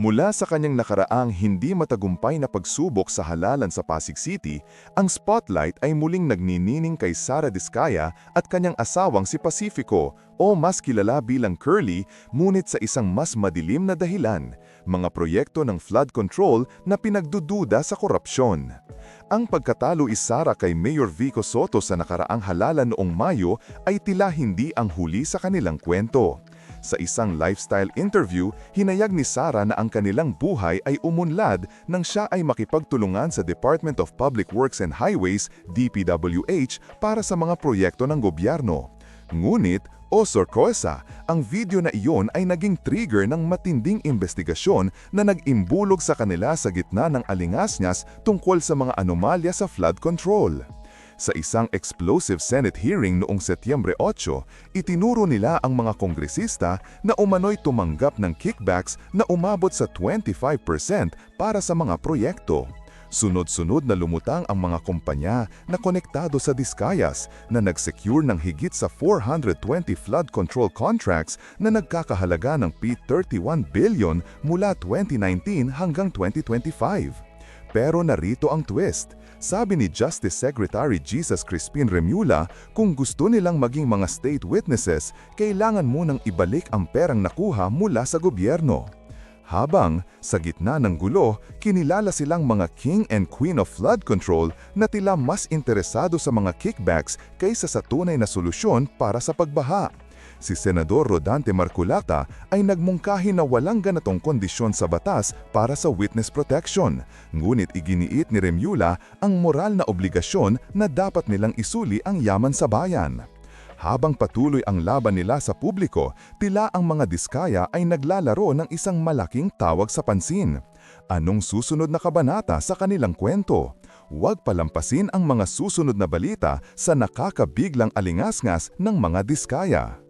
Mula sa kanyang nakaraang hindi matagumpay na pagsubok sa halalan sa Pasig City, ang spotlight ay muling nagninining kay Sara Diskaya at kanyang asawang si Pacifico o mas kilala bilang Curly ngunit sa isang mas madilim na dahilan, mga proyekto ng flood control na pinagdududa sa korupsyon. Ang pagkatalo is Sara kay Mayor Vico Soto sa nakaraang halalan noong Mayo ay tila hindi ang huli sa kanilang kwento. Sa isang lifestyle interview, hinayag ni Sara na ang kanilang buhay ay umunlad nang siya ay makipagtulungan sa Department of Public Works and Highways, DPWH, para sa mga proyekto ng gobyerno. Ngunit, o sorkosa, ang video na iyon ay naging trigger ng matinding investigasyon na nag-imbulog sa kanila sa gitna ng alingasnyas tungkol sa mga anomalya sa flood control. Sa isang explosive Senate hearing noong Setyembre 8, itinuro nila ang mga kongresista na umano'y tumanggap ng kickbacks na umabot sa 25% para sa mga proyekto. Sunod-sunod na lumutang ang mga kumpanya na konektado sa Discayas na nag-secure ng higit sa 420 flood control contracts na nagkakahalaga ng P31 billion mula 2019 hanggang 2025. Pero narito ang twist. Sabi ni Justice Secretary Jesus Crispin Remula, kung gusto nilang maging mga state witnesses, kailangan munang ibalik ang perang nakuha mula sa gobyerno. Habang, sa gitna ng gulo, kinilala silang mga king and queen of flood control na tila mas interesado sa mga kickbacks kaysa sa tunay na solusyon para sa pagbaha si Senador Rodante Marculata ay nagmungkahi na walang ganatong kondisyon sa batas para sa witness protection. Ngunit iginiit ni Remula ang moral na obligasyon na dapat nilang isuli ang yaman sa bayan. Habang patuloy ang laban nila sa publiko, tila ang mga diskaya ay naglalaro ng isang malaking tawag sa pansin. Anong susunod na kabanata sa kanilang kwento? Huwag palampasin ang mga susunod na balita sa nakakabiglang alingasngas ng mga diskaya.